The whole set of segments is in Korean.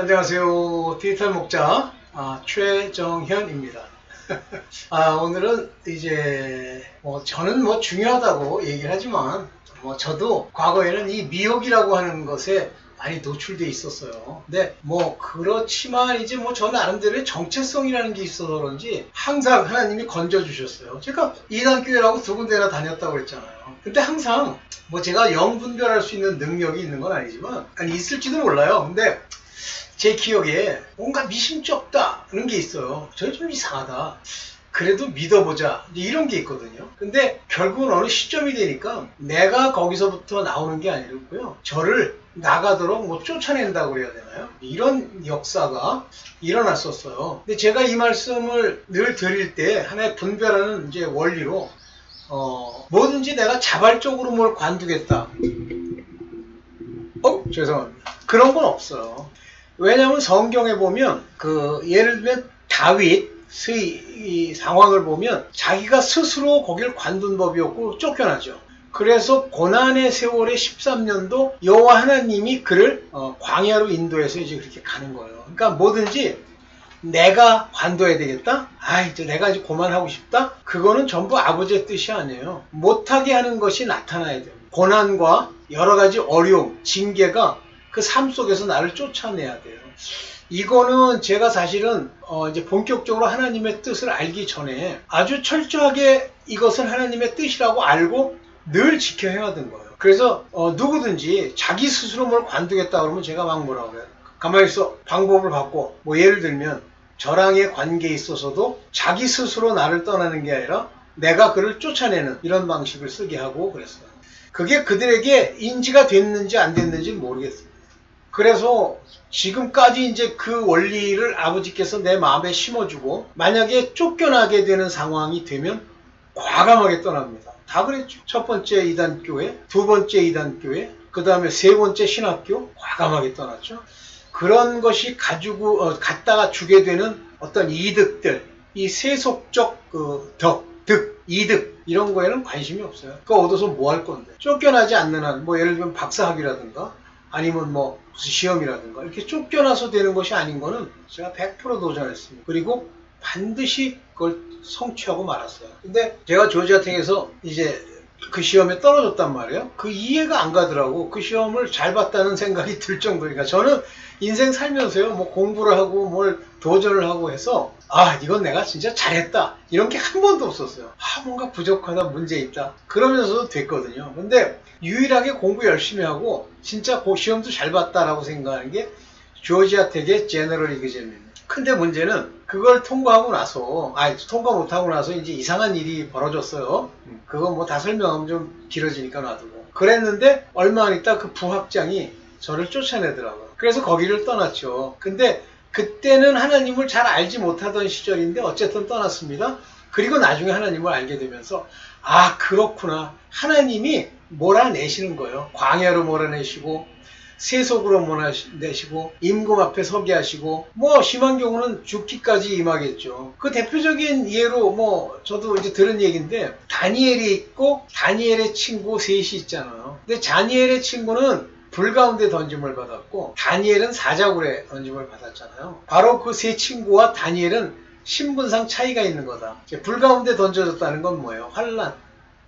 안녕하세요. 디지털 목자 아, 최정현입니다. 아, 오늘은 이제 뭐 저는 뭐 중요하다고 얘기를 하지만 뭐 저도 과거에는 이 미혹이라고 하는 것에 많이 노출돼 있었어요. 근데 뭐 그렇지만 이제 뭐저 나름대로의 정체성이라는 게 있어서 그런지 항상 하나님이 건져 주셨어요. 제가 이단 교회라고 두 군데나 다녔다고 그랬잖아요. 근데 항상 뭐 제가 영 분별할 수 있는 능력이 있는 건 아니지만 아니 있을지도 몰라요. 근데 제 기억에 뭔가 미심쩍다는 게 있어요. 저희 좀 이상하다. 그래도 믿어보자. 이런 게 있거든요. 근데 결국은 어느 시점이 되니까 내가 거기서부터 나오는 게 아니고요. 저를 나가도록 뭐 쫓아낸다고 그래야 되나요? 이런 역사가 일어났었어요. 근데 제가 이 말씀을 늘 드릴 때 하나의 분별하는 이제 원리로 어, 뭐든지 내가 자발적으로 뭘 관두겠다. 어? 죄송합니다. 그런 건 없어요. 왜냐하면 성경에 보면 그 예를 들면 다윗의 이 상황을 보면 자기가 스스로 거기를 관둔 법이 없고 쫓겨나죠. 그래서 고난의 세월의 13년도 여호와 하나님이 그를 어, 광야로 인도해서 이제 그렇게 가는 거예요. 그러니까 뭐든지 내가 관둬야 되겠다? 아, 이제 내가 이제 그만하고 싶다? 그거는 전부 아버지의 뜻이 아니에요. 못하게 하는 것이 나타나야 돼요. 고난과 여러 가지 어려움, 징계가 그 삶 속에서 나를 쫓아내야 돼요. 이거는 제가 사실은 어 이제 본격적으로 하나님의 뜻을 알기 전에 아주 철저하게 이것은 하나님의 뜻이라고 알고 늘 지켜해왔던 거예요. 그래서 어 누구든지 자기 스스로 뭘 관두겠다 그러면 제가 막 뭐라고 그래요. 가만히 있어 방법을 바꿔. 뭐 예를 들면 저랑의 관계에 있어서도 자기 스스로 나를 떠나는 게 아니라 내가 그를 쫓아내는 이런 방식을 쓰게 하고 그랬어요. 그게 그들에게 인지가 됐는지 안 됐는지 모르겠습니다. 그래서 지금까지 이제 그 원리를 아버지께서 내 마음에 심어주고 만약에 쫓겨나게 되는 상황이 되면 과감하게 떠납니다. 다 그랬죠. 첫 번째 이단교회, 두 번째 이단교회, 그 다음에 세 번째 신학교 과감하게 떠났죠. 그런 것이 가지고 어, 갖다가 주게 되는 어떤 이득들, 이 세속적 그 덕, 득, 이득 이런 거에는 관심이 없어요. 그거 얻어서 뭐 할 건데? 쫓겨나지 않는 한, 뭐 예를 들면 박사학위라든가 아니면 뭐 무슨 시험이라든가 이렇게 쫓겨나서 되는 것이 아닌 거는 제가 100% 도전했습니다. 그리고 반드시 그걸 성취하고 말았어요. 근데 제가 조지아텍에서 이제 그 시험에 떨어졌단 말이에요. 그 이해가 안 가더라고. 그 시험을 잘 봤다는 생각이 들 정도니까 저는 인생 살면서요, 뭐 공부를 하고 뭘 도전을 하고 해서 아 이건 내가 진짜 잘했다 이런 게 한 번도 없었어요. 아 뭔가 부족하다, 문제 있다 그러면서도 됐거든요. 근데 유일하게 공부 열심히 하고 진짜 그 시험도 잘 봤다라고 생각하는 게 조지아 텍의 제너럴 이그잼입니다. 근데 문제는 그걸 통과하고 나서, 아, 통과 못하고 나서 이제 이상한 일이 벌어졌어요. 그거 뭐다 설명하면 좀 길어지니까 놔두고. 그랬는데 얼마 안 있다 그 부학장이 저를 쫓아내더라고요. 그래서 거기를 떠났죠. 근데 그때는 하나님을 잘 알지 못하던 시절인데 어쨌든 떠났습니다. 그리고 나중에 하나님을 알게 되면서 아 그렇구나 하나님이 몰아내시는 거예요. 광야로 몰아내시고 세속으로 몰아내시고 임금 앞에 서게 하시고 뭐 심한 경우는 죽기까지 임하겠죠. 그 대표적인 예로 뭐 저도 이제 들은 얘기인데 다니엘이 있고 다니엘의 친구 셋이 있잖아요. 근데 다니엘의 친구는 불 가운데 던짐을 받았고 다니엘은 사자굴에 던짐을 받았잖아요. 바로 그 세 친구와 다니엘은 신분상 차이가 있는 거다. 불 가운데 던져졌다는 건 뭐예요? 환란,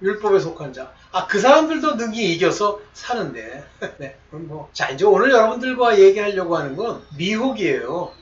율법에 속한 자. 아, 그 사람들도 능히 이겨서 사는데. 네, 그럼 뭐. 자, 이제 오늘 여러분들과 얘기하려고 하는 건 미혹이에요.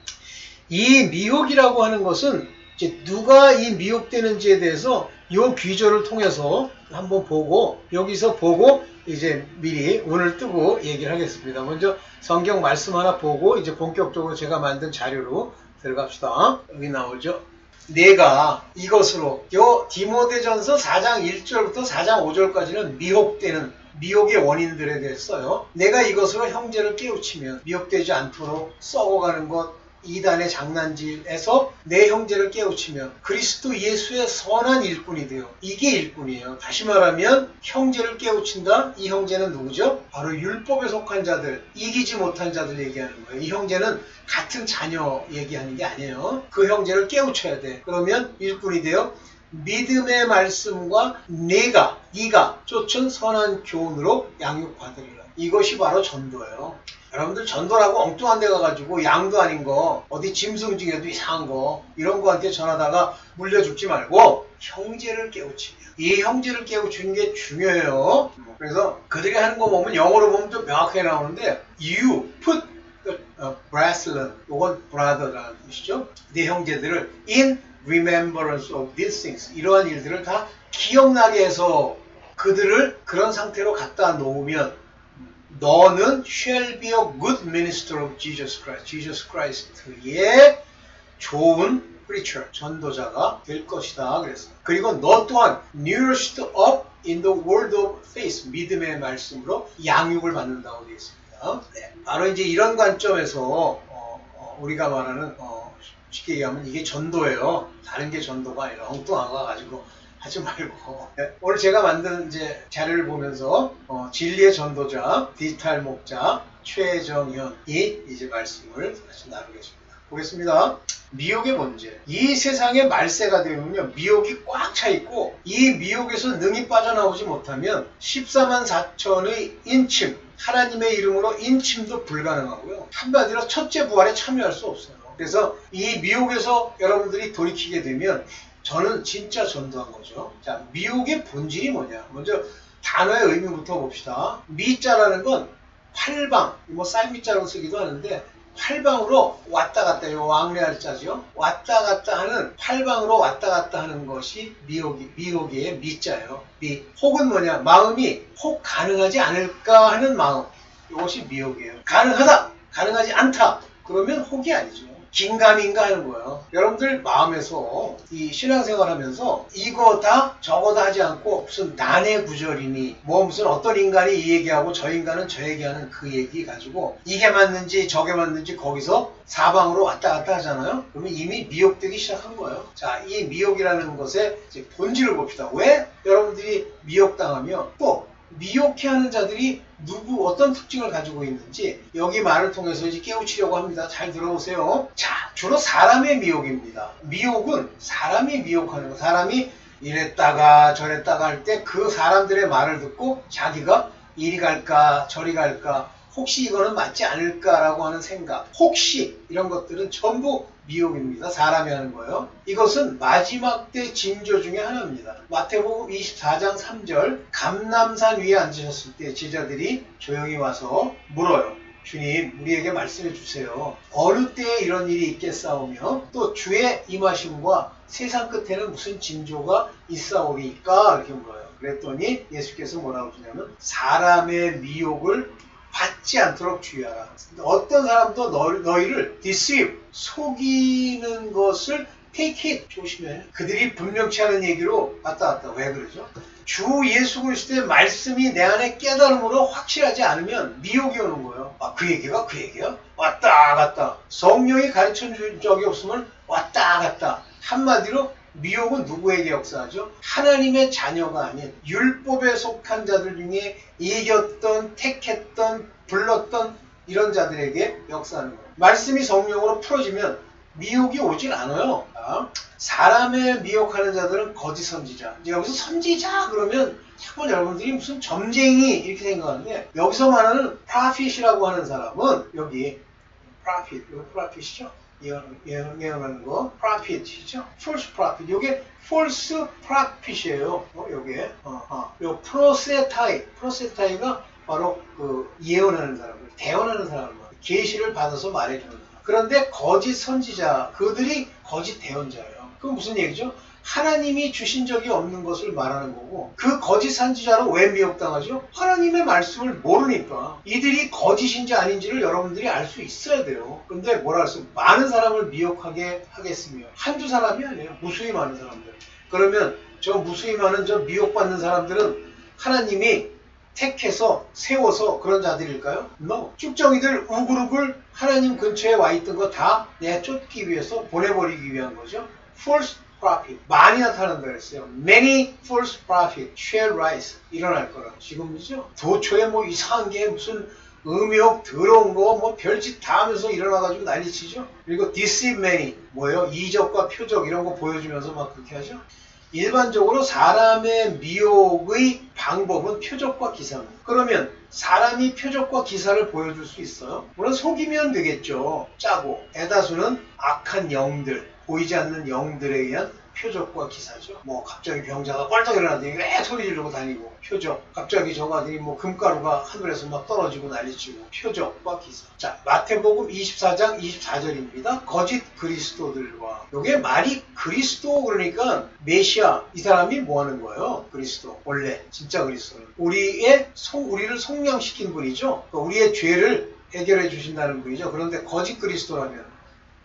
이 미혹이라고 하는 것은 이제 누가 이 미혹되는지에 대해서 이 귀조를 통해서 한번 보고 여기서 보고 이제 미리 운을 뜨고 얘기를 하겠습니다. 먼저 성경 말씀 하나 보고 이제 본격적으로 제가 만든 자료로 들어갑시다. 여기 나오죠. 내가 이것으로 요 디모데전서 4장 1절부터 4장 5절까지는 미혹되는 미혹의 원인들에 대해서 써요. 내가 이것으로 형제를 깨우치면 미혹되지 않도록 썩어가는 것 이단의 장난질에서 내 형제를 깨우치면 그리스도 예수의 선한 일꾼이 되어 이게 일꾼이에요. 다시 말하면 형제를 깨우친다. 이 형제는 누구죠? 바로 율법에 속한 자들, 이기지 못한 자들 얘기하는 거예요. 이 형제는 같은 자녀 얘기하는 게 아니에요. 그 형제를 깨우쳐야 돼. 그러면 일꾼이 되어 믿음의 말씀과 내가 네가 쫓은 선한 교훈으로 양육받으리라. 이것이 바로 전도예요. 여러분들 전도라고 엉뚱한 데 가가지고 양도 아닌 거 어디 짐승 중에도 이상한 거 이런 거한테 전하다가 물려 죽지 말고 형제를 깨우치며 이 형제를 깨우치는 게 중요해요. 그래서 그들이 하는 거 보면 영어로 보면 좀 명확하게 나오는데 you put the uh, brethren 이건 brother라는 뜻이죠. 네 형제들을 in remembrance of these things 이러한 일들을 다 기억나게 해서 그들을 그런 상태로 갖다 놓으면 너는 shall be a good minister of Jesus Christ. Jesus Christ의 좋은 preacher, 전도자가 될 것이다. 그랬어요. 그리고 너 또한 nourished up in the word of faith, 믿음의 말씀으로 양육을 받는다고 되어 있습니다. 네, 바로 이제 이런 관점에서 어, 어, 우리가 말하는 어, 쉽게 얘기하면 이게 전도예요. 다른 게 전도가 아니라 엉뚱한 거 가지고 하지 말고 네, 오늘 제가 만든 이제 자료를 보면서 어, 진리의 전도자 디지털 목자 최정현이 이제 말씀을 다시 나누겠습니다. 보겠습니다. 미혹의 문제. 이 세상에 말세가 되면요, 미혹이 꽉 차 있고, 이 미혹에서 능히 빠져나오지 못하면 14만 4천의 인침, 하나님의 이름으로 인침도 불가능하고요. 한마디로 첫째 부활에 참여할 수 없어요. 그래서 이 미혹에서 여러분들이 돌이키게 되면 저는 진짜 전도한 거죠. 자, 미혹의 본질이 뭐냐? 먼저 단어의 의미부터 봅시다. 미자라는 건 팔방, 뭐 쌀미자라고 쓰기도 하는데 팔방으로 왔다 갔다 요 왕래할 자죠. 왔다 갔다 하는 팔방으로 왔다 갔다 하는 것이 미혹이 미혹의 미자예요. 미 혹은 뭐냐 마음이 혹 가능하지 않을까 하는 마음 이것이 미혹이에요. 가능하다, 가능하지 않다. 그러면 혹이 아니죠. 긴가민가 하는 거예요. 여러분들 마음에서 이 신앙생활 하면서 이거다 저거다 하지 않고 무슨 난의 구절이니 뭐 무슨 어떤 인간이 이 얘기하고 저 인간은 저 얘기하는 그 얘기 가지고 이게 맞는지 저게 맞는지 거기서 사방으로 왔다 갔다 하잖아요. 그러면 이미 미혹되기 시작한 거예요. 자, 이 미혹이라는 것의 본질을 봅시다. 왜 여러분들이 미혹당하며 또 미혹해 하는 자들이 누구 어떤 특징을 가지고 있는지 여기 말을 통해서 이제 깨우치려고 합니다. 잘 들어오세요. 자, 주로 사람의 미혹입니다. 미혹은 사람이 미혹하는 거. 사람이 이랬다가 저랬다가 할 때 그 사람들의 말을 듣고 자기가 이리 갈까 저리 갈까 혹시 이거는 맞지 않을까라고 하는 생각 혹시 이런 것들은 전부 미혹입니다. 사람이 하는 거예요. 이것은 마지막 때 징조 중에 하나입니다. 마태복음 24장 3절 감남산 위에 앉으셨을 때 제자들이 조용히 와서 물어요. 주님, 우리에게 말씀해 주세요. 어느 때에 이런 일이 있겠사오며 또 주의 임하심과 세상 끝에는 무슨 징조가 있사오리까? 이렇게 물어요. 그랬더니 예수께서 뭐라고 주냐면 사람의 미혹을 받지 않도록 주의하라. 어떤 사람도 너, 너희를 deceive, 속이는 것을 take it, 조심해. 그들이 분명치 않은 얘기로 왔다 갔다. 왜 그러죠? 주 예수 그리스도의 말씀이 내 안에 깨달음으로 확실하지 않으면 미혹이 오는 거예요. 아, 그 얘기가 그 얘기야? 왔다 갔다. 성령이 가르쳐 준 적이 없으면 왔다 갔다. 한마디로 미혹은 누구에게 역사하죠? 하나님의 자녀가 아닌 율법에 속한 자들 중에 이겼던, 택했던, 불렀던 이런 자들에게 역사하는 거예요. 말씀이 성령으로 풀어지면 미혹이 오질 않아요. 아, 사람의 미혹하는 자들은 거짓 선지자. 여기서 선지자 그러면 자꾸 여러분들이 무슨 점쟁이 이렇게 생각하는데 여기서 말하는 프라핏이라고 하는 사람은 여기 프라핏, 이거 프라핏이죠? 예언, 예언, 예언하는 거 프라핏이죠? false prophet. 요게 false prophet이에요. 어, 요게 어, 어. 요 프로세타이, 프로세타이가 바로 그 예언하는 사람들, 대언하는 사람들, 계시를 받아서 말해주는 사람. 그런데 거짓 선지자, 그들이 거짓 대언자예요. 그건 무슨 얘기죠? 하나님이 주신 적이 없는 것을 말하는 거고 그 거짓 선지자로 왜 미혹당하죠? 하나님의 말씀을 모르니까 이들이 거짓인지 아닌지를 여러분들이 알 수 있어야 돼요. 근데 뭐라 할수 많은 사람을 미혹하게 하겠으며 한두 사람이 아니에요. 무수히 많은 사람들. 그러면 저 무수히 많은 저 미혹받는 사람들은 하나님이 택해서 세워서 그런 자들일까요? No. 쭉정이들 우그룹을 하나님 근처에 와 있던 거 다 내쫓기 위해서 보내버리기 위한 거죠. false prophet. 많이 나타난다 그랬어요. many false prophet shall rise. 일어날 거라. 지금이죠. 도초에 뭐 이상한 게 무슨 음욕 더러운 거 뭐 별짓 다 하면서 일어나가지고 난리치죠. 그리고 deceive many 뭐예요? 이적과 표적 이런 거 보여주면서 막 그렇게 하죠. 일반적으로 사람의 미혹의 방법은 표적과 기사입니다. 그러면 사람이 표적과 기사를 보여줄 수 있어요? 물론 속이면 되겠죠. 짜고. 대다수는 악한 영들, 보이지 않는 영들에 의한 표적과 기사죠. 뭐 갑자기 병자가 뻘떡 일어나더니 왜 소리 지르고 다니고 표적. 갑자기 저가더니 뭐 금가루가 하늘에서 막 떨어지고 난리치고 표적과 기사. 자 마태복음 24장 24절입니다. 거짓 그리스도들과 요게 말이 그리스도 그러니까 메시아 이 사람이 뭐 하는 거예요? 그리스도 원래 진짜 그리스도는 우리의 송 우리를 속량시킨 분이죠. 그러니까 우리의 죄를 해결해 주신다는 분이죠. 그런데 거짓 그리스도라면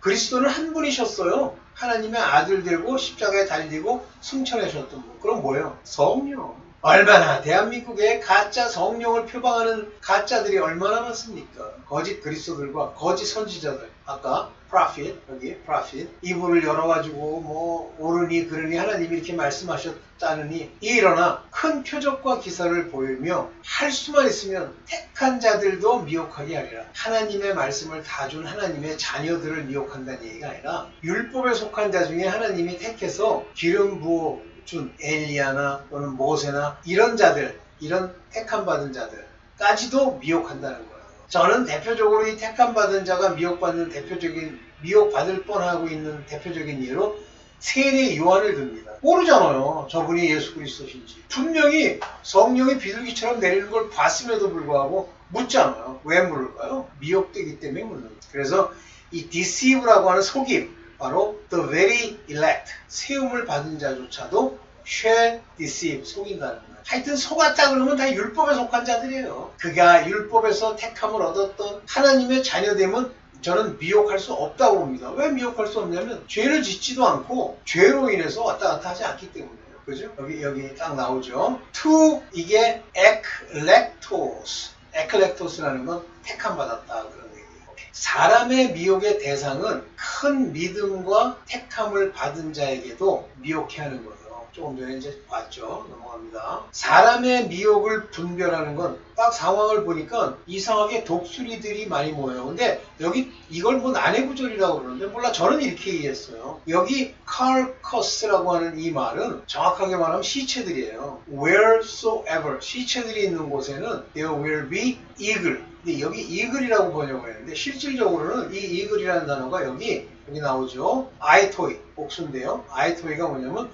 그리스도는 한 분이셨어요. 하나님의 아들 되고 십자가에 달리고 승천하셨던 분. 그럼 뭐예요? 성령. 얼마나 대한민국에 가짜 성령을 표방하는 가짜들이 얼마나 많습니까? 거짓 그리스도들과 거짓 선지자들. 아까 prophet 여기 prophet 이불을 열어가지고 뭐 오르니 그러니 하나님이 이렇게 말씀하셨다느니 일어나 큰 표적과 기사를 보이며 할 수만 있으면 택한 자들도 미혹하게 하리라 하나님의 말씀을 다 준 하나님의 자녀들을 미혹한다는 얘기가 아니라 율법에 속한 자 중에 하나님이 택해서 기름 부어 준 엘리야나 또는 모세나 이런 자들 이런 택함 받은 자들까지도 미혹한다는 거예요. 저는 대표적으로 이 택함 받은 자가 미혹받는 대표적인 미혹받을 뻔하고 있는 대표적인 예로 세례 요한을 듭니다. 모르잖아요. 저분이 예수 그리스도신지. 분명히 성령이 비둘기처럼 내리는 걸 봤음에도 불구하고 묻잖아요. 왜 물을까요? 미혹되기 때문에 묻는 거예요. 그래서 이 deceive라고 하는 속임, 바로 the very elect, 세움을 받은 자조차도 shall deceive, 속인다는 거예요. 하여튼 속았다 그러면 다 율법에 속한 자들이에요. 그가 율법에서 택함을 얻었던 하나님의 자녀됨은 저는 미혹할 수 없다고 봅니다. 왜 미혹할 수 없냐면 죄를 짓지도 않고 죄로 인해서 왔다 갔다 하지 않기 때문이에요. 그죠? 여기 여기 딱 나오죠. to 이게 eclectos, eclectos라는 건 택함 받았다 그런 얘기예요. 사람의 미혹의 대상은 큰 믿음과 택함을 받은 자에게도 미혹해 하는 거예요. 조금 전에 이제 봤죠. 넘어갑니다. 사람의 미혹을 분별하는 건 딱 상황을 보니까 이상하게 독수리들이 많이 모여요. 근데 여기 이걸 뭐 난해구절이라고 그러는데 몰라 저는 이렇게 이해했어요. 여기 carcass라고 하는 이 말은 정확하게 말하면 시체들이에요. wheresoever 시체들이 있는 곳에는 there will be eagle. 근데 여기 eagle이라고 번역을 했는데 실질적으로는 이 eagle이라는 단어가 여기 여기 나오죠. 아이토이 복수인데요. 아이토이가 뭐냐면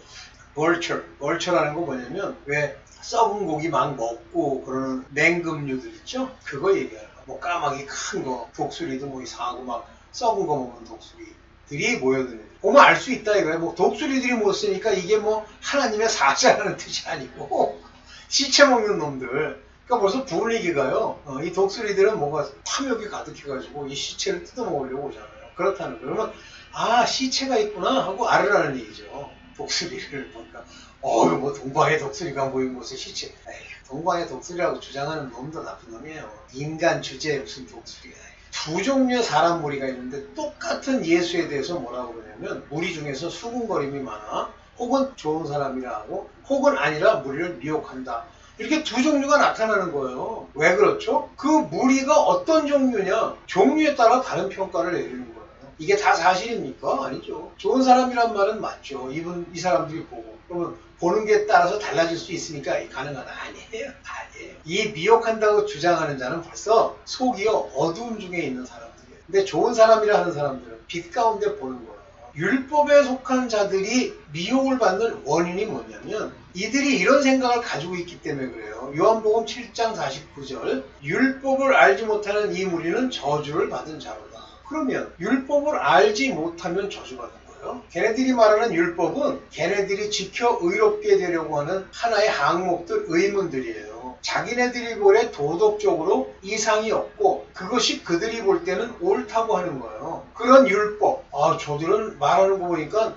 벌처. 벌처라는 거 뭐냐면 왜 썩은 고기 막 먹고 그러는 맹금류들 있죠? 그거 얘기하는 거야. 뭐 까마귀 큰 거, 독수리도 뭐 이상하고 막 썩은 거 먹는 독수리들이 모여드는 보면 알 수 있다 이거야. 뭐 독수리들이 못 쓰니까 이게 뭐 하나님의 사자라는 뜻이 아니고 시체 먹는 놈들. 그러니까 벌써 분위기가요. 어, 이 독수리들은 뭐가 탐욕이 가득해가지고 이 시체를 뜯어먹으려고 오잖아요. 그렇다는 거예요. 그러면 아 시체가 있구나 하고 알으라는 얘기죠. 독수리를 보니까? 어휴 뭐 동방의 독수리가 보인 곳에 시체. 에휴, 동방의 독수리라고 주장하는 놈도 나쁜 놈이에요. 인간 주제에 무슨 독수리야. 두 종류의 사람 무리가 있는데 똑같은 예수에 대해서 뭐라고 그러냐면 무리 중에서 수군거림이 많아 혹은 좋은 사람이라 하고 혹은 아니라 무리를 미혹한다. 이렇게 두 종류가 나타나는 거예요. 왜 그렇죠? 그 무리가 어떤 종류냐? 종류에 따라 다른 평가를 내리는 거예요 이게 다 사실입니까? 아니죠. 좋은 사람이란 말은 맞죠. 이분 이 사람들이 보고 그러면 보는 게 따라서 달라질 수 있으니까 가능하다 아니에요. 아니에요. 이 미혹한다고 주장하는 자는 벌써 속이 어두움 중에 있는 사람들이에요. 근데 좋은 사람이라 하는 사람들은 빛 가운데 보는 거예요. 율법에 속한 자들이 미혹을 받는 원인이 뭐냐면 이들이 이런 생각을 가지고 있기 때문에 그래요. 요한복음 7장 49절 율법을 알지 못하는 이 무리는 저주를 받은 자로다. 그러면 율법을 알지 못하면 저주받는 거예요. 걔네들이 말하는 율법은 걔네들이 지켜 의롭게 되려고 하는 하나의 항목들, 의문들이에요. 자기네들이 볼에 도덕적으로 이상이 없고 그것이 그들이 볼 때는 옳다고 하는 거예요. 그런 율법. 아, 저들은 말하는 거 보니까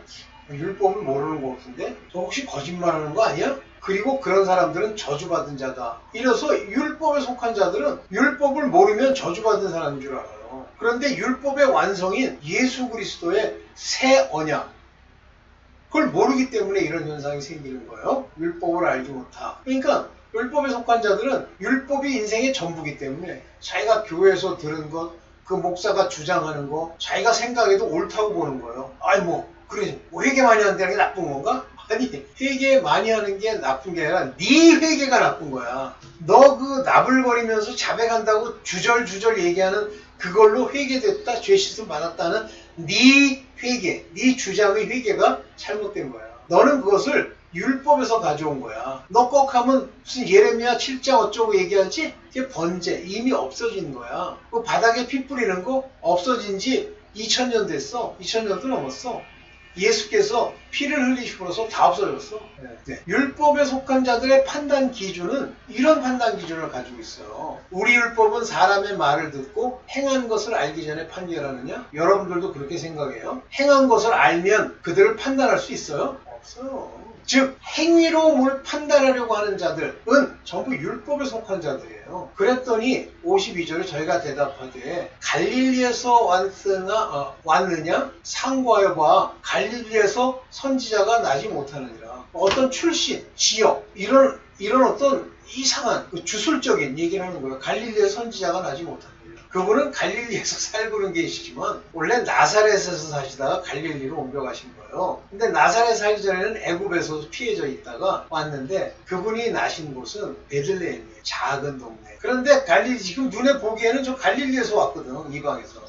율법을 모르는 것 같은데? 저 혹시 거짓말하는 거 아니야? 그리고 그런 사람들은 저주받은 자다. 이래서 율법에 속한 자들은 율법을 모르면 저주받은 사람인 줄 알아요. 그런데 율법의 완성인 예수 그리스도의 새 언약 그걸 모르기 때문에 이런 현상이 생기는 거예요. 율법을 알지 못하. 그러니까 율법에 속한 자들은 율법이 인생의 전부기 때문에 자기가 교회에서 들은 것, 그 목사가 주장하는 거, 자기가 생각해도 옳다고 보는 거예요. 아이 뭐 그래 뭐 회개 많이 한다는 게 나쁜 건가? 아니 회개 많이 하는 게 나쁜 게 아니라 네 회개가 나쁜 거야. 너 그 나불거리면서 자백한다고 주절주절 얘기하는 그걸로 회개됐다 죄 씻음 받았다는 네 회개, 네 주장의 회개가 잘못된 거야. 너는 그것을 율법에서 가져온 거야. 너 꼭 하면 무슨 예레미야 7장 어쩌고 얘기하지? 그게 번제, 이미 없어진 거야. 그 바닥에 피 뿌리는 거 없어진 지 2000년 됐어. 2000년도 넘었어. 예수께서 피를 흘리시고서 다 없어졌어. 네. 율법에 속한 자들의 판단 기준은 이런 판단 기준을 가지고 있어요. 우리 율법은 사람의 말을 듣고 행한 것을 알기 전에 판결하느냐? 여러분들도 그렇게 생각해요? 행한 것을 알면 그들을 판단할 수 있어요? 없어요. 즉 행위로 뭘 판단하려고 하는 자들은 전부 율법에 속한 자들이에요. 그랬더니 52절에 저희가 대답하되 갈릴리에서 왔으나 어, 왔느냐 상고하여 봐 갈릴리에서 선지자가 나지 못하느니라. 어떤 출신, 지역 이런 이런 어떤 이상한 그 주술적인 얘기를 하는 거예요. 갈릴리에 선지자가 나지 못하느니라. 그분은 갈릴리에서 살고 있는 계시지만 원래 나사렛에서 사시다가 갈릴리로 옮겨가신 거예요. 근데 나사렛 살기 전에는 애굽에서 피해져 있다가 왔는데 그분이 나신 곳은 베들레헴이에요. 작은 동네. 그런데 갈릴리 지금 눈에 보기에는 저 갈릴리에서 왔거든. 이방에서.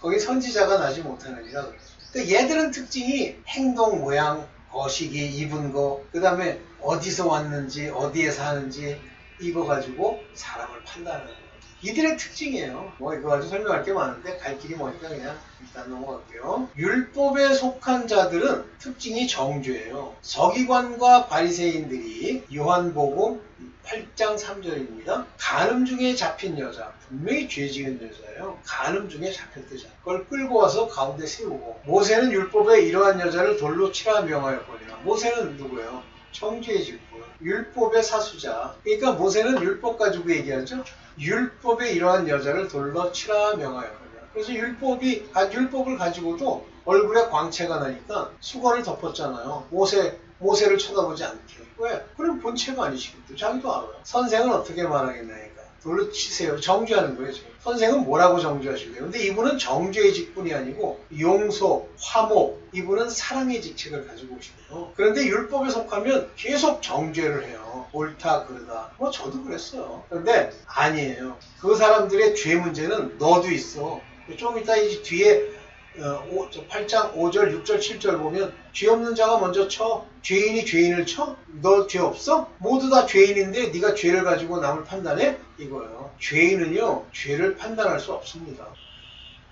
거기 선지자가 나지 못하느니라 그래요. 근데 얘들은 특징이 행동 모양, 거시기, 입은 거, 그 다음에 어디서 왔는지, 어디에 사는지 이거 가지고 사람을 판단하는 거예요. 이들의 특징이에요. 뭐 이거 가지고 설명할 게 많은데 갈 길이 머니까 그냥 일단 넘어갈게요. 율법에 속한 자들은 특징이 정죄예요. 서기관과 바리새인들이 요한복음 8장 3절입니다. 간음 중에 잡힌 여자, 분명히 죄 지은 여자예요. 간음 중에 잡혔대잖아. 그걸 끌고 와서 가운데 세우고 모세는 율법에 이러한 여자를 돌로 치라 명하였거니와 모세는 누구예요? 정죄의 직분, 율법의 사수자. 그러니까 모세는 율법 가지고 얘기하죠. 율법에 이러한 여자를 돌로 치라 명하였거니와. 그래서 율법이 아, 율법을 가지고도 얼굴에 광채가 나니까 수건을 덮었잖아요. 모세 모세를 쳐다보지 않게. 왜? 그럼 본체가 아니시거든. 자기도 알아요. 선생은 어떻게 말하겠나니까. 돌로 치세요. 정죄하는 거예요, 지금. 선생은 뭐라고 정죄하실래요? 근데 이분은 정죄의 직분이 아니고 용서, 화목, 이분은 사랑의 직책을 가지고 오시네요. 그런데 율법에 속하면 계속 정죄를 해요. 옳다, 그러다. 뭐 저도 그랬어요. 그런데 아니에요. 그 사람들의 죄 문제는 너도 있어. 좀 이따 이 뒤에 어, 5, 8장 5절, 6절, 7절 보면 죄 없는 자가 먼저 쳐. 죄인이 죄인을 쳐? 너 죄 없어? 모두 다 죄인인데 네가 죄를 가지고 남을 판단해? 이거예요. 죄인은요. 죄를 판단할 수 없습니다.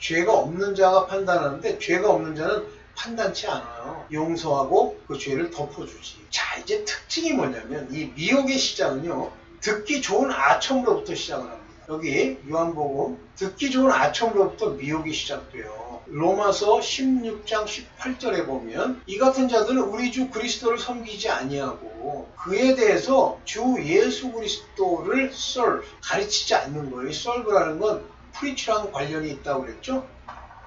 죄가 없는 자가 판단하는데 죄가 없는 자는 판단치 않아요. 용서하고 그 죄를 덮어주지. 자, 이제 특징이 뭐냐면 이 미혹의 시작은요. 듣기 좋은 아첨으로부터 시작을 합니다. 여기 요한복음 듣기 좋은 아첨으로부터 미혹이 시작돼요. 로마서 16장 18절에 보면 이 같은 자들은 우리 주 그리스도를 섬기지 아니하고 그에 대해서 주 예수 그리스도를 썰 가르치지 않는 거예요. 썰브라는 건 프리치랑 관련이 있다고 그랬죠?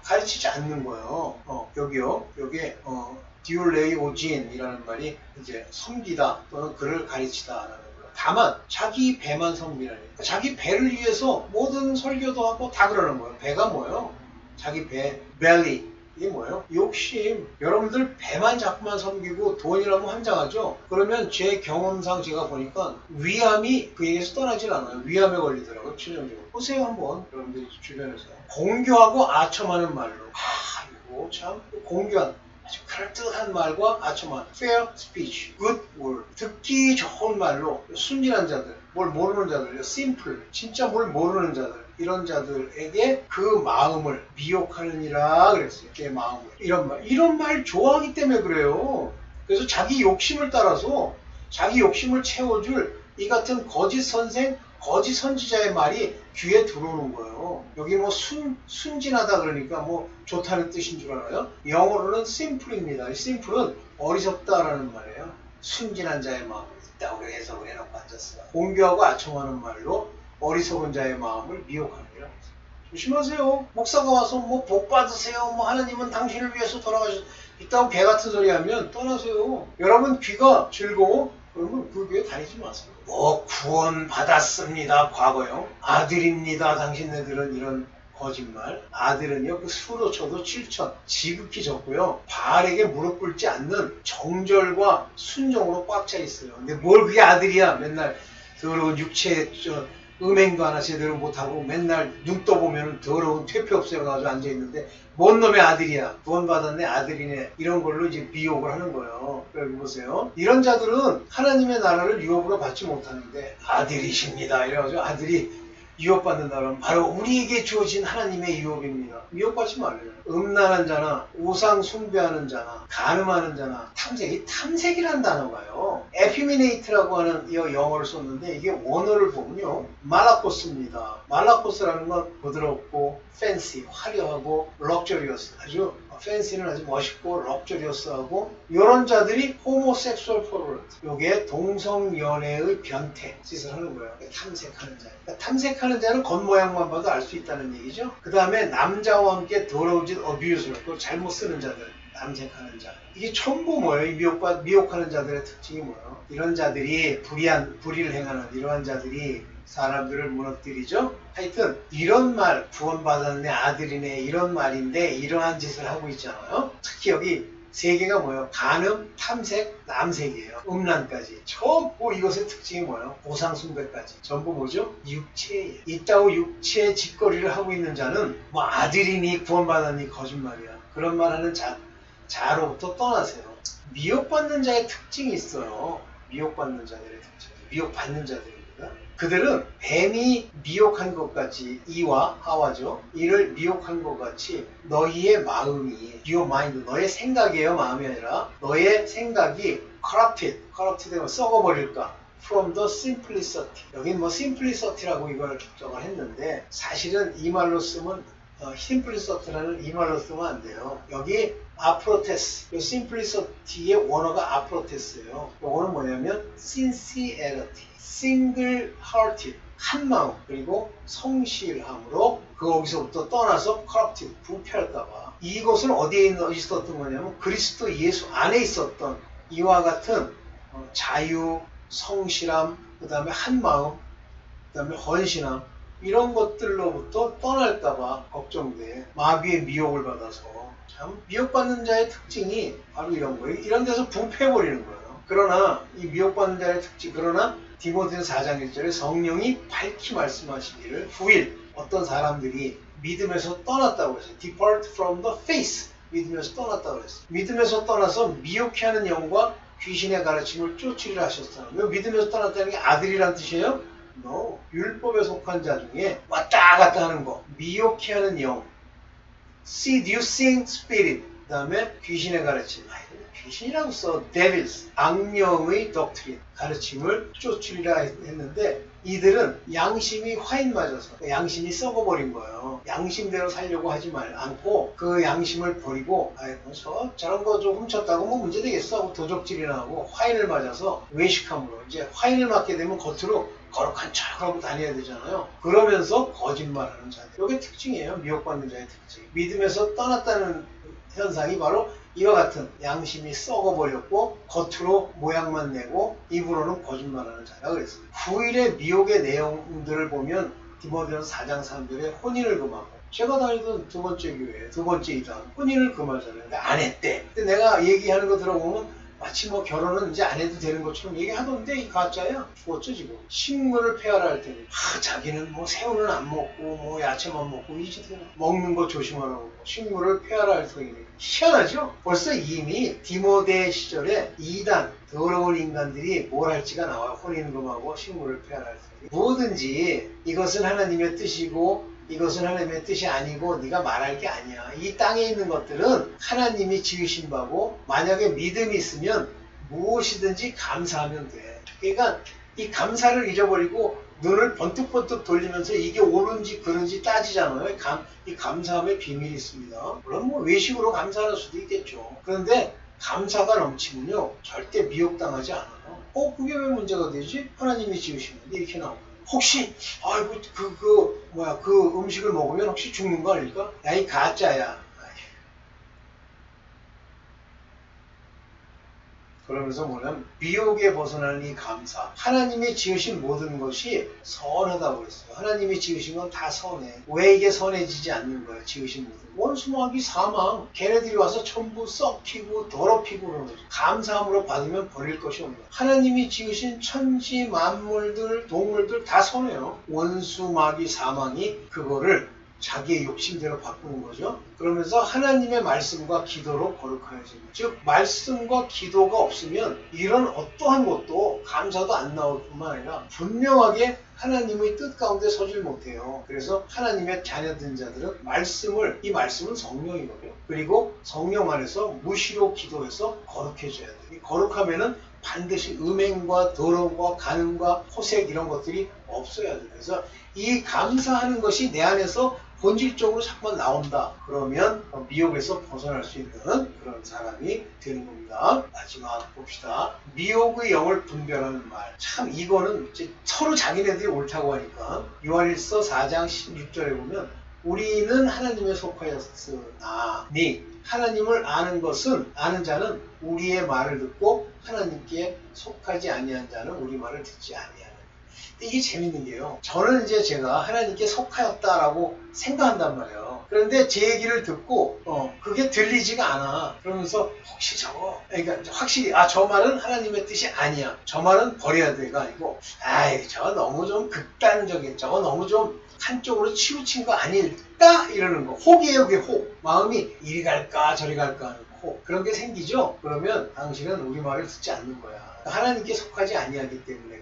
가르치지 않는 거예요. 어, 여기요. 여기에 어, 디올레이오진이라는 말이 이제 섬기다 또는 그를 가르치다라는. 다만 자기 배만 섬기라니까 자기 배를 위해서 모든 설교도 하고 다 그러는 거예요. 배가 뭐예요? 자기 배, belly. 이게 뭐예요? 욕심. 여러분들 배만 자꾸만 섬기고 돈이라면 환장하죠? 그러면 제 경험상 제가 보니까 위암이 그에게서 떠나질 않아요. 위암에 걸리더라고요. 최종적으로. 보세요, 한번. 여러분들 주변에서. 공교하고 아첨하는 말로. 아, 이거 참. 공교한. 아주 그럴듯한 말과 아첨한 fair speech, good word 듣기 좋은 말로 순진한 자들, 뭘 모르는 자들, simple, 진짜 뭘 모르는 자들 이런 자들에게 그 마음을 미혹하느니라 그랬어요. 그 마음을 이런 말 이런 말 좋아하기 때문에 그래요. 그래서 자기 욕심을 따라서 자기 욕심을 채워줄 이 같은 거짓 선생, 거짓 선지자의 말이 귀에 들어오는 거예요. 여기 뭐 순, 순진하다 그러니까 뭐 좋다는 뜻인 줄 알아요? 영어로는 simple입니다. simple은 어리석다라는 말이에요. 순진한 자의 마음이 있다고 해석을 해놓고 앉았어요. 공교하고 아첨하는 말로 어리석은 자의 마음을 미혹합니다. 조심하세요. 목사가 와서 뭐 복 받으세요. 뭐 하나님은 당신을 위해서 돌아가셨. 이따고 개 같은 소리 하면 떠나세요. 여러분 귀가 즐거워? 그러면 그 교회 다니지 마세요. 뭐 구원 받았습니다. 과거요. 아들입니다. 당신네들은 이런 거짓말. 아들은요, 그 수로 쳐도 7천. 지극히 적고요. 바알에게 무릎 꿇지 않는 정절과 순종으로 꽉 차 있어요. 근데 뭘 그게 아들이야. 맨날 더러운 육체, 저, 음행도 하나 제대로 못하고 맨날 눈 떠보면 더러운 퇴폐 없애가지고 앉아있는데 뭔 놈의 아들이야. 구원 받았네 아들이네. 이런 걸로 이제 미혹을 하는 거예요. 여기 보세요. 이런 자들은 하나님의 나라를 유업으로 받지 못하는데 아들이십니다. 이래가지고 아들이 유업받는다 그러면 바로 우리에게 주어진 하나님의 유업입니다. 미혹받지 말래요. 음란한 자나 우상 숭배하는 자나 가늠하는 자나 탐색이 탐색이란 단어가요. 에피미네이트라고 하는 이 영어를 썼는데 이게 원어를 보면요. 말라코스입니다. 말라코스라는 건 부드럽고 팬시, 화려하고 럭저리어스 아주 팬시는 아주 멋있고 럭저리어스하고 이런 자들이 호모섹수얼 포르트 요게 동성연애의 변태 짓을 하는 거예요. 탐색하는 자. 그러니까 탐색하는 자는 겉모양만 봐도 알 수 있다는 얘기죠. 그 다음에 남자와 함께 더러운 짓 어뷰즈를 또 잘못 쓰는 자들. 남색하는 자. 이게 전부 뭐예요? 이 미혹과, 미혹하는 자들의 특징이 뭐예요? 이런 자들이 불의한, 불의를 행하는 이러한 자들이 사람들을 무너뜨리죠? 하여튼, 이런 말, 구원받았네, 아들이네, 이런 말인데, 이러한 짓을 하고 있잖아요? 특히 여기 세 개가 뭐예요? 간음, 탐색, 남색이에요. 음란까지. 전부 이것의 특징이 뭐예요? 보상숭배까지. 전부 뭐죠? 육체예요. 이따고 육체의 짓거리를 하고 있는 자는 뭐 아들이니 구원받았니 거짓말이야. 그런 말 하는 자, 자로부터 떠나세요. 미혹받는 자의 특징이 있어요. 미혹받는 자들의 특징. 미혹받는 자들입니다. 그들은 뱀이 미혹한 것 같이 이와 하와죠. 이를 미혹한 것 같이 너희의 마음이 your mind 너의 생각이에요. 마음이 아니라 너의 생각이 corrupted corrupted 되면 썩어버릴까 from the simplicity 여긴 뭐 simplicity라고 이걸 적을 했는데 사실은 이 말로 쓰면 어, 심플리서트라는 이 말로 쓰면 안 돼요. 여기 아프로테스, 이 심플리서티의 원어가 아프로테스예요. 이거는 뭐냐면 sincerity, single hearted, 한 마음 그리고 성실함으로 거기서부터 떠나서 corrupted, 부패할까봐 이것은 어디에 있었던 거냐면 그리스도 예수 안에 있었던 이와 같은 어, 자유, 성실함, 그 다음에 한 마음, 그 다음에 헌신함 이런 것들로부터 떠날까봐 걱정돼. 마귀의 미혹을 받아서. 참, 미혹받는 자의 특징이 바로 이런 거예요. 이런 데서 부패해버리는 거예요. 그러나, 이 미혹받는 자의 특징, 그러나, 디모데서 4장 1절에 성령이 밝히 말씀하시기를 후일 어떤 사람들이 믿음에서 떠났다고 했어요. depart from the faith. 믿음에서 떠났다고 했어요. 믿음에서 떠나서 미혹해 하는 영과 귀신의 가르침을 쫓으리라 하셨어요. 믿음에서 떠났다는 게 아들이란 뜻이에요? No. 율법에 속한 자 중에 왔다 갔다 하는 거, 미혹해 하는 영, seducing spirit, 그 다음에 귀신의 가르침. 귀신이라고 써, devils, 악령의 doctrine, 가르침을 쫓으리라 했는데 이들은 양심이 화인 맞아서 양심이 썩어버린 거예요. 양심대로 살려고 하지 말 않고 그 양심을 버리고 아이고 저 저런 거 좀 훔쳤다고 뭐 문제 되겠어 하고 도적질이나 하고 화인을 맞아서 외식함으로 이제 화인을 맞게 되면 겉으로 거룩한 척하고 다녀야 되잖아요. 그러면서 거짓말하는 자들. 이게 특징이에요. 미혹받는 자의 특징. 믿음에서 떠났다는 현상이 바로 이와 같은 양심이 썩어버렸고 겉으로 모양만 내고 입으로는 거짓말하는 자라 그랬어요. 후일의 미혹의 내용들을 보면 디모데전서 4장 3절에 혼인을 금하고 제가 다니던 두 번째 교회 두 번째 이단 혼인을 금하잖아요. 근데 안 했대. 근데 내가 얘기하는 거 들어보면 마치 뭐 결혼은 이제 안 해도 되는 것처럼 얘기하던데 이 가짜야. 죽었죠 지금. 식물을 폐하라 할 때는. 아 자기는 뭐 새우는 안 먹고 뭐 야채만 먹고 이제 먹는 거 조심하라고. 식물을 폐하라 할 터이네 희한하죠? 벌써 이미 디모데 시절에 이단 더러운 인간들이 뭘 할지가 나와 혼인금하고 식물을 폐하라 할 터이 뭐든지 이것은 하나님의 뜻이고 이것은 하나님의 뜻이 아니고 네가 말할 게 아니야. 이 땅에 있는 것들은 하나님이 지으신 바고 만약에 믿음이 있으면 무엇이든지 감사하면 돼. 그러니까 이 감사를 잊어버리고 눈을 번뜩번뜩 돌리면서 이게 옳은지 그른지 따지잖아요. 감, 이 감사함의 비밀이 있습니다. 물론 뭐 외식으로 감사할 수도 있겠죠. 그런데 감사가 넘치면요. 절대 미혹당하지 않아요. 어, 그게 왜 문제가 되지? 하나님이 건데 이렇게 나오고. 혹시 아이고 그그 뭐야 그 음식을 먹으면 혹시 죽는 거 아닐까? 야이 가짜야. 그러면서 뭐냐면 미혹에 벗어나는 이 감사. 하나님이 지으신 모든 것이 선하다고 그랬어요. 하나님이 지으신 건 다 선해. 왜 이게 선해지지 않는 거야? 지으신 모든. 원수마귀 사망. 걔네들이 와서 전부 썩히고 더럽히고 그러는 거죠. 감사함으로 받으면 버릴 것이 없는 거야. 하나님이 지으신 천지 만물들, 동물들 다 선해요. 원수마귀 사망이 그거를 자기의 욕심대로 바꾸는 거죠. 그러면서 하나님의 말씀과 기도로 거룩하여집니다. 즉 말씀과 기도가 없으면 이런 어떠한 것도 감사도 안 나올 뿐만 아니라 분명하게 하나님의 뜻 가운데 서질 못해요. 그래서 하나님의 자녀된 자들은 말씀을 이 말씀은 성령이거든요. 그리고 성령 안에서 무시로 기도해서 거룩해져야 돼요. 이 거룩하면은 반드시 음행과 더러움과 간음과 호색 이런 것들이 없어야 돼요. 그래서 이 감사하는 것이 내 안에서 본질적으로 자꾸 나온다. 그러면 미혹에서 벗어날 수 있는 그런 사람이 되는 겁니다. 마지막 봅시다. 미혹의 영을 분별하는 말. 참 이거는 이제 서로 자기네들이 옳다고 하니까 요한일서 4장 16절에 보면 우리는 하나님에 속하였으나 니 하나님을 아는 것은 아는 자는 우리의 말을 듣고 하나님께 속하지 아니한 자는 우리 말을 듣지 아니하 는 이게 재밌는 게요. 저는 이제 제가 하나님께 속하였다라고 생각한단 말이에요. 그런데 제 얘기를 듣고 어 그게 들리지가 않아. 그러면서 혹시 저거 그러니까 확실히 아 저 말은 하나님의 뜻이 아니야. 저 말은 버려야 돼가 아니고 아이 저 너무 좀 극단적인 저거 너무 좀 한쪽으로 치우친 거 아닐까 이러는 거. 혹이에요, 그게 혹. 마음이 이리 갈까 저리 갈까 하는 혹. 그런 게 생기죠. 그러면 당신은 우리 말을 듣지 않는 거야. 하나님께 속하지 아니하기 때문에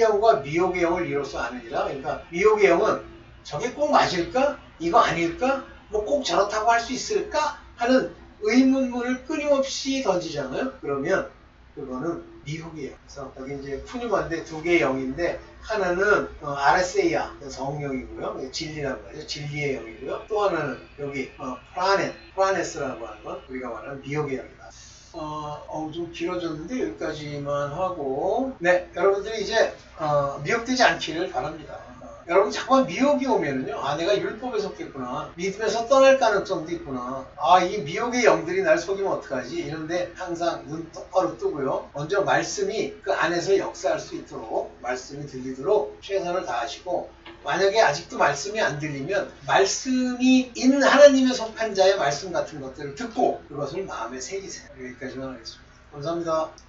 영과 미혹의 영을 이로써 아느니라. 그러니까 미혹의 영은 저게 꼭 맞을까? 이거 아닐까? 뭐 꼭 저렇다고 할 수 있을까? 하는 의문문을 끊임없이 던지잖아요. 그러면 그거는 미혹이에요. 그래서 여기 이제 푸뉴만데 두 개의 영인데 하나는 어, 아레세이아 성령이고요. 진리라는 거죠. 진리의 영이고요. 또 하나는 여기 어, 프라네, 프라네스라고 하는 건 우리가 말하는 미혹의 영이다. 어, 어우, 좀 길어졌는데 여기까지만 하고. 네 여러분들이 이제 어, 미혹되지 않기를 바랍니다. 어, 여러분 자꾸만 미혹이 오면은요 아 내가 율법에 속했구나 믿음에서 떠날 가능성도 있구나 아 이 미혹의 영들이 날 속이면 어떡하지? 이런데 항상 눈 똑바로 뜨고요. 먼저 말씀이 그 안에서 역사할 수 있도록 말씀이 들리도록 최선을 다하시고 만약에 아직도 말씀이 안 들리면 말씀이 있는 하나님의 속한 자의 말씀 같은 것들을 듣고 그것을 마음에 새기세요. 여기까지만 하겠습니다. 감사합니다.